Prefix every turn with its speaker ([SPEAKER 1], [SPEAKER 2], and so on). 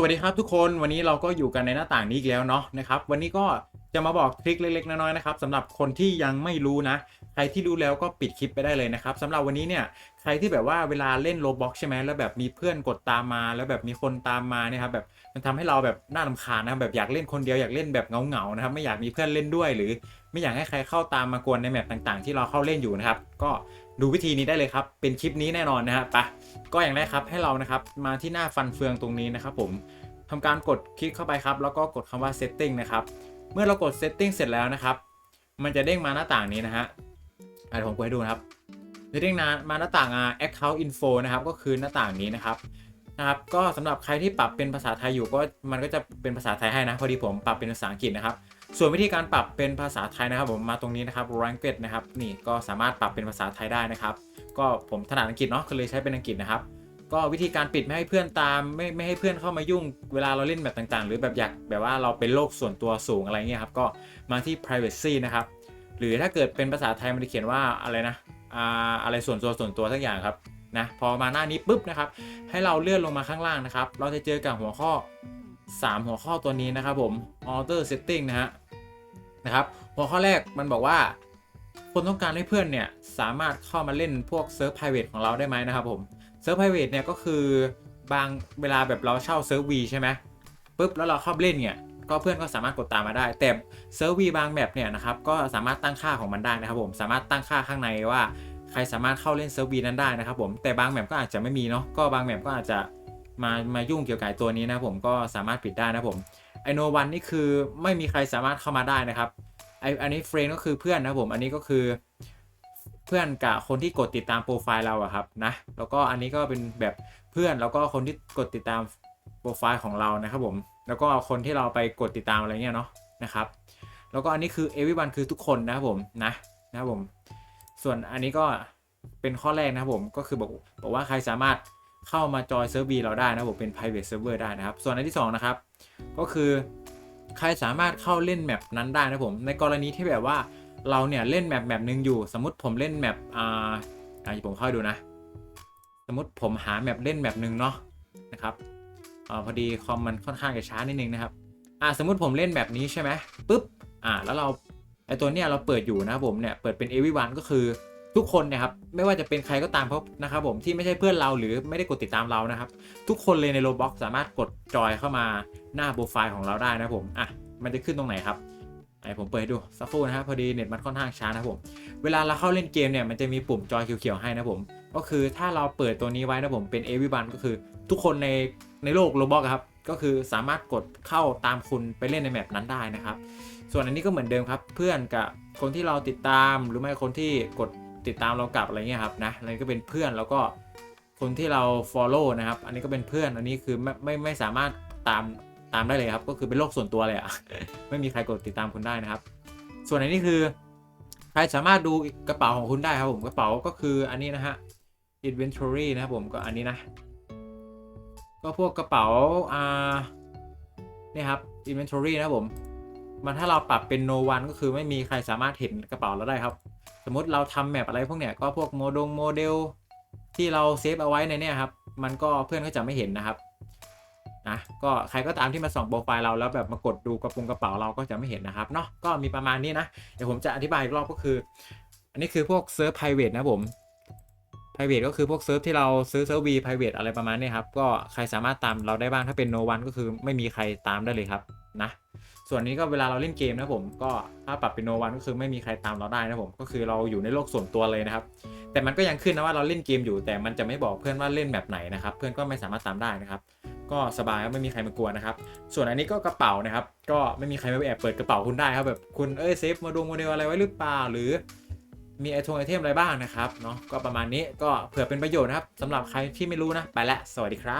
[SPEAKER 1] สวัสดีครับทุกคนวันนี้เราก็อยู่กันในหน้าต่างนี้อีกแล้วเนาะนะครับวันนี้ก็จะมาบอกทริคเล็กๆน้อยๆนะครับสำหรับคนที่ยังไม่รู้นะ ใครที่รู้แล้วก็ปิดคลิปไปได้เลยนะครับสำหรับวันนี้เนี่ยใครที่แบบว่าเวลาเล่นโรบ็อกใช่ไหมแล้วแบบมีเพื่อนกดตามมา แล้วแบบมีคนตามมาเนี่ยครับแบบมันทำให้เราแบบน่ารำคาญนะครับแบบอยากเล่นคนเดียวอยากเล่นแบบเงาๆนะครับไม่อยากมีเพื่อนเล่นด้วยหรือ ไม่อยากให้ใครเข้าตามมากวนในแมปต่างๆ ที่เราเข้าเล่นอยู่นะครับก็ ดูวิธีนี้ได้เลยครับ เป็นคลิปนี้แน่นอนนะครับไปก็อย่างแรกครับให้เรานะครับมาที่หน้าฟันเฟืองตรงนี้นะครับผมทำการกดคลิกเข้าไปครับ แล้วก็กดคำว่า setting นะครับ เมื่อเรากด setting เสร็จแล้วนะครับ มันจะเด้งมาหน้าต่างนี้นะฮะเดี๋ยวผมกดให้ดูนะครับจะเด้งมาหน้าต่าง account info นะครับ ก็คือหน้าต่างนี้นะครับนะครับก็สำหรับใครที่ปรับเป็นภาษาไทยอยู่ก็มันก็จะเป็นภาษาไทยให้นะ พอดีผมปรับเป็นภาษาอังกฤษนะครับ ส่วนวิธีการปรับเป็นภาษาไทยนะครับ ผมมาตรงนี้นะครับ language นะครับนี่ก็สามารถปรับเป็นภาษาไทยได้นะครับ ก็ผมถนัดอังกฤษเนาะก็เลยใช้เป็นอังกฤษนะครับ ก็วิธีการปิดไม่ให้เพื่อนตามไม่ไม่ให้เพื่อนเข้ามายุ่งเวลาเราเล่นแบบต่างๆ หรือแบบอยากแบบว่าเราเป็นโลกส่วนตัวสูงอะไรเงี้ยครับก็มาที่ privacy นะครับหรือถ้าเกิดเป็นภาษาไทยมันจะเขียนว่าอะไรนะอ่าอะไรส่วนตัวส่วนตัวทั้งอย่างครับนะพอมาหน้านี้ปุ๊บนะครับให้เราเลื่อนลงมาข้างล่างนะครับ เราจะเจอกับหัวข้อ 3 หัวข้อตัวนี้นะครับผม alter setting นะฮะนะครับ หัวข้อแรกมันบอกว่า คนต้องการให้เพื่อนเนี่ยสามารถเข้ามาเล่นพวกเซิร์ฟ private ของเราได้ไหมนะครับผมเซิร์ฟ private เนี่ยก็คือบางเวลาแบบเราเช่าเซิร์ฟวีใช่ไหมปุ๊บแล้วเราเข้าเล่นเนี่ยก็เพื่อนก็สามารถกดตามมาได้ แต่เซิร์ฟวีบางแบบเนี่ยนะครับก็สามารถตั้งค่าของมันได้นะครับผมสามารถตั้งค่าข้างในว่าใครสามารถเข้าเล่นเซิร์ฟวีนั้นได้นะครับผมแต่บางแบบก็อาจจะไม่มีเนาะก็บางแบบก็อาจจะ มามายุ่งเกี่ยวกับตัวนี้นะผมก็สามารถปิดได้นะผมไอโนวันนี่คือไม่มีใครสามารถเข้ามาได้นะครับไออันนี้เฟรนก็คือเพื่อนนะผมอันนี้ก็คือเพื่อนกับคนที่กดติดตามโปรไฟล์เราอะครับนะแล้วก็อันนี้ก็เป็นแบบเพื่อนแล้วก็คนที่กดติดตามโปรไฟล์ของเรานะครับผมแล้วก็คนที่เราไปกดติดตามอะไรเงี้ยเนาะนะครับ แล้วก็อันนี้คือ everyone คือทุกคนนะครับผมนะนะครับผม ส่วนอันนี้ก็เป็นข้อแรกนะครับผมก็คือบอกบอกว่าใครสามารถ เข้ามาจอยเซิร์ฟวีเราได้นะผมเป็น private server ได้นะครับ ส่วนอันที่สองนะครับก็คือใครสามารถเข้าเล่นแมปนั้นได้นะผมในกรณีที่แบบว่าเราเนี่ยเล่นแมปแมปหนึ่งอยู่ สมมติผมเล่นแมปอ่าอ่าผมเข้าดูนะ สมมติผมหาแมปเล่นแมปหนึ่งเนาะนะครับอ่าพอดีคอมมันค่อนข้างจะช้านิดนึงนะครับอ่าสมมติผมเล่นแบบนี้ใช่ไหมปุ๊บอ่าแล้วเราไอตัวเนี้ยเราเปิดอยู่นะผมเนี่ยเปิดเป็น everyone ก็คือ ทุกคนเนะครับไม่ว่าจะเป็นใครก็ตามเพราะนะครับผมที่ไม่ใช่เพื่อนเราหรือไม่ได้กดติดตามเรานะครับ ทุกคนเลยใน Roblox สามารถกดจอยเข้ามาหน้าโปรไฟล์ของเราได้นะครับผมอะมันจะขึ้นตรงไหนครับไอผมเปิดให้ดูสักครู่นะครับพอดีเน็ตมันค่อนข้างช้านะครับผมเวลาเราเข้าเล่นเกมเนี่ยมันจะมีปุ่มจอยเขียวๆให้นะผม ก็คือถ้าเราเปิดตัวนี้ไว้นะผมเป็น everyone ก็คือทุกคนในในโลกโรบอกครับก็คือสามารถกดเข้าตามคุณไปเล่นในแมปนั้นได้นะครับ ส่วนอันนี้ก็เหมือนเดิมครับ เพื่อนกับคนที่เราติดตามหรือไม่คนที่กด ติดตามเรากลับอะไรเงี้ยครับนะอันนี้ก็เป็นเพื่อนแล้วก็คนที่เรา follow นะครับ อันนี้ก็เป็นเพื่อนอันนี้คือไม่ไม่ไม่สามารถตามตามได้เลยครับ ก็คือเป็นโลกส่วนตัวเลยอะไม่มีใครกดติดตามคุณได้นะครับ ส่วนอันนี้คือใครสามารถดูกระเป๋าของคุณได้ครับผมกระเป๋าก็คืออันนี้นะฮะ inventory นะครับผมก็อันนี้นะ ก็พวกกระเป๋าอ่านี่ครับ inventory นะครับผมมันถ้าเราปรับเป็น no one ก็คือไม่มีใครสามารถเห็นกระเป๋าเราได้ครับ มมติเราทำแมปอะไรพวกเนี้ยก็พวกโมดงโมเดลที่เราเซฟเอาไว้ในเนี่ยครับ มันก็เพื่อนก็จะไม่เห็นนะครับนะก็ใครก็ตามที่มาส่องโปรไฟล์เราแล้วแบบมากดดูกระปุงกระเป๋าเราก็จะไม่เห็นนะครับเนาะก็มีประมาณนี้นะเดี๋ยวผมจะอธิบายอีกรอบก็คือ อันนี้คือพวกเซิร์ฟ private นะผม private ก็คือพวกเซิร์ฟที่เราซื้อเซิร์ฟ V private อะไรประมาณนี้ครับก็ใครสามารถตามเราได้บ้างถ้าเป็น no one ก็คือไม่มีใครตามได้เลยครับนะ ส่วนนี้ก็เวลาเราเล่นเกมนะผมก็ถ้าปรับเป็น no one ก็คือไม่มีใครตามเราได้นะผมก็คือเราอยู่ในโลกส่วนตัวเลยนะครับ แต่มันก็ยังขึ้นนะว่าเราเล่นเกมอยู่ แต่มันจะไม่บอกเพื่อนว่าเล่นแบบไหนนะครับ เพื่อนก็ไม่สามารถตามได้นะครับ ก็สบายไม่มีใครมากวนนะครับ ส่วนอันนี้ก็กระเป๋านะครับ ก็ไม่มีใครมาแอบเปิดกระเป๋าคุณได้ครับแบบคุณเอ้ยเซฟมาดูโมเดลอะไรไว้หรือเปล่าหรือมีไอทงไอเทมอะไรบ้างนะครับเนาะก็ประมาณนี้ก็เผื่อเป็นประโยชน์นะครับสำหรับใครที่ไม่รู้นะไปละสวัสดีครับ